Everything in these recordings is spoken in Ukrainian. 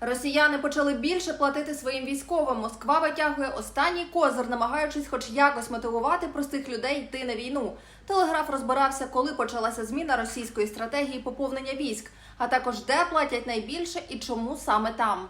Росіяни почали більше платити своїм військовим. Москва витягує останній козир, намагаючись, хоч якось мотивувати простих людей йти на війну. Телеграф розбирався, коли почалася зміна російської стратегії поповнення військ, а також де платять найбільше і чому саме там.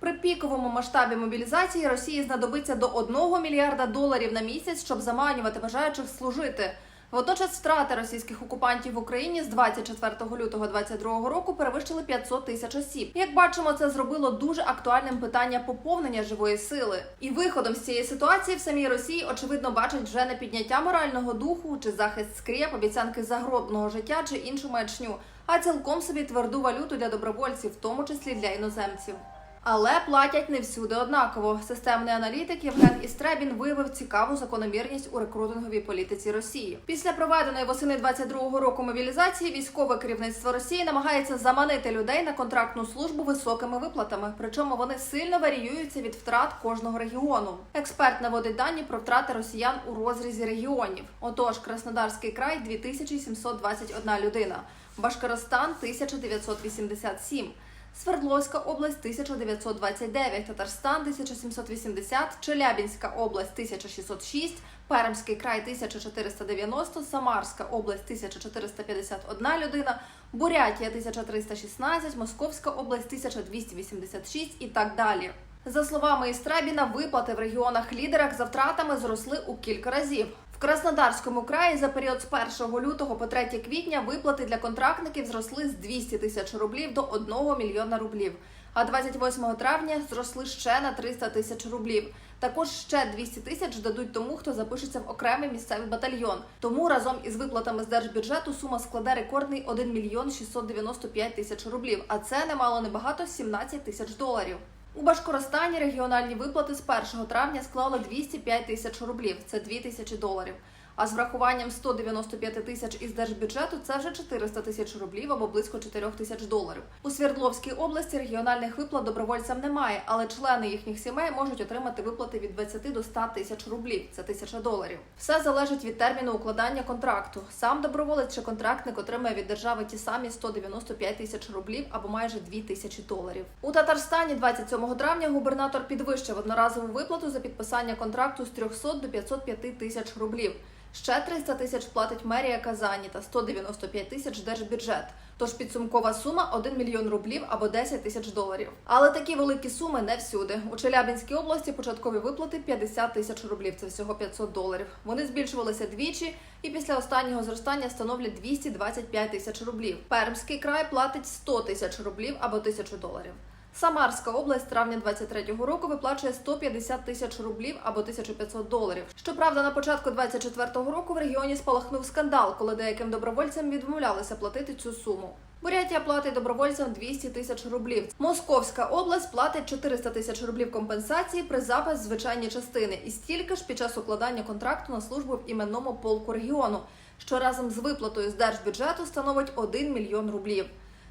При піковому масштабі мобілізації Росії знадобиться до 1 мільярда доларів на місяць, щоб заманювати бажаючих служити. Водночас втрати російських окупантів в Україні з 24 лютого 2022 року перевищили 500 тисяч осіб. Як бачимо, це зробило дуже актуальним питання поповнення живої сили. І виходом з цієї ситуації в самій Росії очевидно бачать вже не підняття морального духу чи захист скрєп, обіцянки загробного життя чи іншу маячню, а цілком собі тверду валюту для добровольців, в тому числі для іноземців. Але платять не всюди однаково. Системний аналітик Євген Істребін виявив цікаву закономірність у рекрутинговій політиці Росії. Після проведеної восени 22-го року мобілізації військове керівництво Росії намагається заманити людей на контрактну службу високими виплатами. Причому вони сильно варіюються від втрат кожного регіону. Експерт наводить дані про втрати росіян у розрізі регіонів. Отож, Краснодарський край 2721 людина, Башкоростан 1987. Свердловська область 1929, Татарстан 1780, Челябінська область 1606, Пермський край 1490, Самарська область 1451 людина, Бурятія 1316, Московська область 1286 і так далі. За словами Істребіна, виплати в регіонах-лідерах за втратами зросли у кілька разів. Краснодарському краї за період з 1 лютого по 3 квітня виплати для контрактників зросли з 200 тисяч рублів до 1 мільйона рублів. А 28 травня зросли ще на 300 тисяч рублів. Також ще 200 тисяч дадуть тому, хто запишеться в окремий місцевий батальйон. Тому разом із виплатами з держбюджету сума складе рекордний 1 мільйон 695 тисяч рублів. А це немало небагато 17 тисяч доларів. У Башкоростані регіональні виплати з 1 травня склали 205 тисяч рублів, це 2 тисячі доларів. А з врахуванням 195 тисяч із держбюджету це вже 400 тисяч рублів або близько 4 тисяч доларів. У Свердловській області регіональних виплат добровольцям немає, але члени їхніх сімей можуть отримати виплати від 20 до 100 тисяч рублів, це тисяча доларів. Все залежить від терміну укладання контракту. Сам доброволець чи контрактник отримає від держави ті самі 195 тисяч рублів або майже 2 тисячі доларів. У Татарстані 27 травня губернатор підвищив одноразову виплату за підписання контракту з 300 до 505 тисяч рублів. Ще 300 тисяч платить мерія Казані та 195 тисяч держбюджет. Тож підсумкова сума 1 мільйон рублів або 10 тисяч доларів. Але такі великі суми не всюди. У Челябінській області початкові виплати 50 тисяч рублів. Це всього 500 доларів. Вони збільшувалися двічі, і після останнього зростання становлять 225 тисяч рублів. Пермський край платить 100 тисяч рублів або 1000 доларів. Самарська область травня 23-го року виплачує 150 тисяч рублів або 1500 доларів. Щоправда, на початку 24-го року в регіоні спалахнув скандал, коли деяким добровольцям відмовлялися платити цю суму. Бурятія платить добровольцям 200 тисяч рублів. Московська область платить 400 тисяч рублів компенсації при запис звичайні частини і стільки ж під час укладання контракту на службу в іменному полку регіону, що разом з виплатою з держбюджету становить 1 мільйон рублів.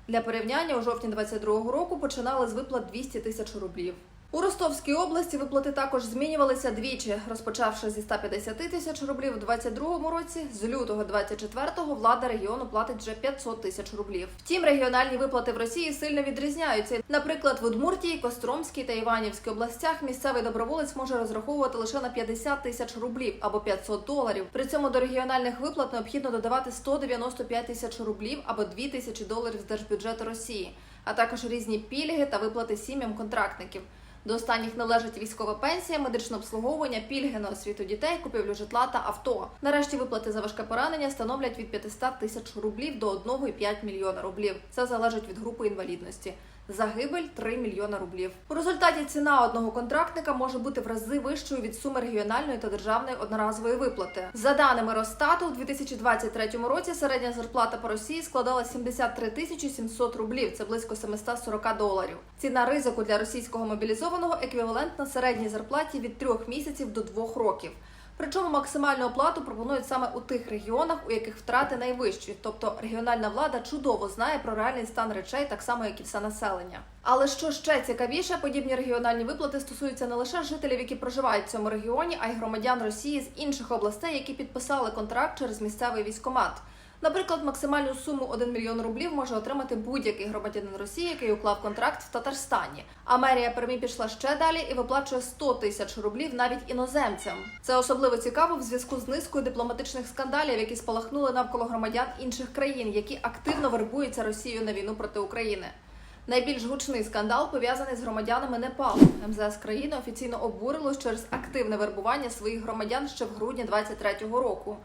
Для порівняння у жовтні 22-го року починали з виплат 200 тисяч рублів. У Ростовській області виплати також змінювалися двічі, розпочавши зі 150 тисяч рублів у 22-му році. З лютого 24-го влада регіону платить вже 500 тисяч рублів. Втім, регіональні виплати в Росії сильно відрізняються. Наприклад, в Удмуртії, Костромській та Іванівській областях місцевий доброволець може розраховувати лише на 50 тисяч рублів або 500 доларів. При цьому до регіональних виплат необхідно додавати 195 тисяч рублів або 2 тисячі доларів з держбюджету Росії, а також різні пільги та виплати сім'ям контрактників. До останніх належить військова пенсія, медичне обслуговування, пільги на освіту дітей, купівлю житла та авто. Нарешті виплати за важке поранення становлять від 500 тисяч рублів до 1,5 мільйона рублів. Це залежить від групи інвалідності. Загибель 3 мільйона рублів. У результаті ціна одного контрактника може бути в рази вищою від суми регіональної та державної одноразової виплати. За даними Росстату, у 2023 році середня зарплата по Росії складала 73 тисячі 700 рублів. Це близько 740 доларів. Ціна ризику для російського мобілізованого еквівалентна середній зарплаті від 3 місяців до 2 років. Причому максимальну оплату пропонують саме у тих регіонах, у яких втрати найвищі. Тобто регіональна влада чудово знає про реальний стан речей, так само як і все населення. Але що ще цікавіше, подібні регіональні виплати стосуються не лише жителів, які проживають в цьому регіоні, а й громадян Росії з інших областей, які підписали контракт через місцевий військомат. Наприклад, максимальну суму 1 мільйон рублів може отримати будь-який громадянин Росії, який уклав контракт в Татарстані. А мерія Пермі пішла ще далі і виплачує 100 тисяч рублів навіть іноземцям. Це особливо цікаво в зв'язку з низкою дипломатичних скандалів, які спалахнули навколо громадян інших країн, які активно вербуються Росією на війну проти України. Найбільш гучний скандал пов'язаний з громадянами Непалу. МЗС країни офіційно обурилось через активне вербування своїх громадян ще в грудні 23-го року.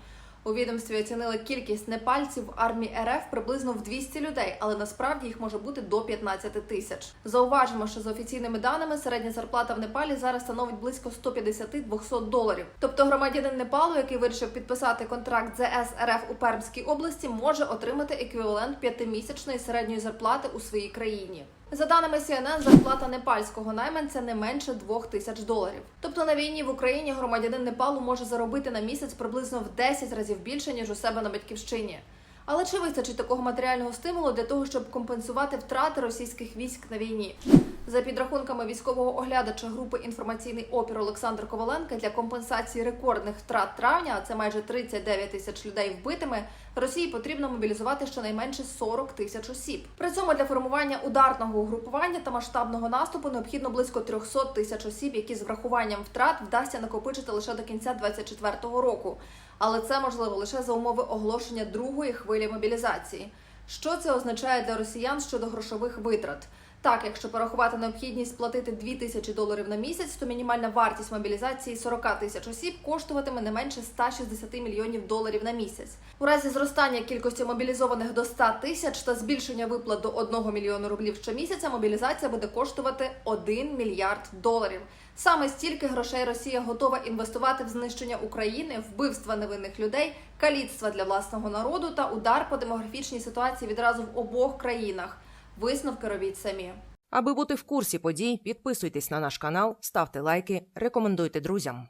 У відомстві оцінили кількість непальців в армії РФ приблизно в 200 людей, але насправді їх може бути до 15 тисяч. Зауважимо, що за офіційними даними середня зарплата в Непалі зараз становить близько 150-200 доларів. Тобто громадянин Непалу, який вирішив підписати контракт ЗС РФ у Пермській області, може отримати еквівалент п'ятимісячної середньої зарплати у своїй країні. За даними CNN, зарплата непальського найманця не менше 2 тисяч доларів. Тобто на війні в Україні громадянин Непалу може заробити на місяць приблизно в 10 разів більше ніж у себе на батьківщині. Але чи вистачить такого матеріального стимулу для того, щоб компенсувати втрати російських військ на війні? За підрахунками військового оглядача групи інформаційний опір Олександра Коваленка для компенсації рекордних втрат травня, а це майже 39 тисяч людей вбитими, Росії потрібно мобілізувати щонайменше 40 тисяч осіб. При цьому для формування ударного угрупування та масштабного наступу необхідно близько 300 тисяч осіб, які з врахуванням втрат вдасться накопичити лише до кінця 2024 року. Але це можливо лише за умови оголошення другої хвилі мобілізації. Що це означає для росіян щодо грошових витрат? Так, якщо порахувати необхідність платити 2 тисячі доларів на місяць, то мінімальна вартість мобілізації 40 тисяч осіб коштуватиме не менше 160 мільйонів доларів на місяць. У разі зростання кількості мобілізованих до 100 тисяч та збільшення виплат до 1 мільйону рублів щомісяця, мобілізація буде коштувати 1 мільярд доларів. Саме стільки грошей Росія готова інвестувати в знищення України, вбивства невинних людей, каліцтва для власного народу та удар по демографічній ситуації відразу в обох країнах. Висновки робіть самі. Аби бути в курсі подій, підписуйтесь на наш канал, ставте лайки, рекомендуйте друзям.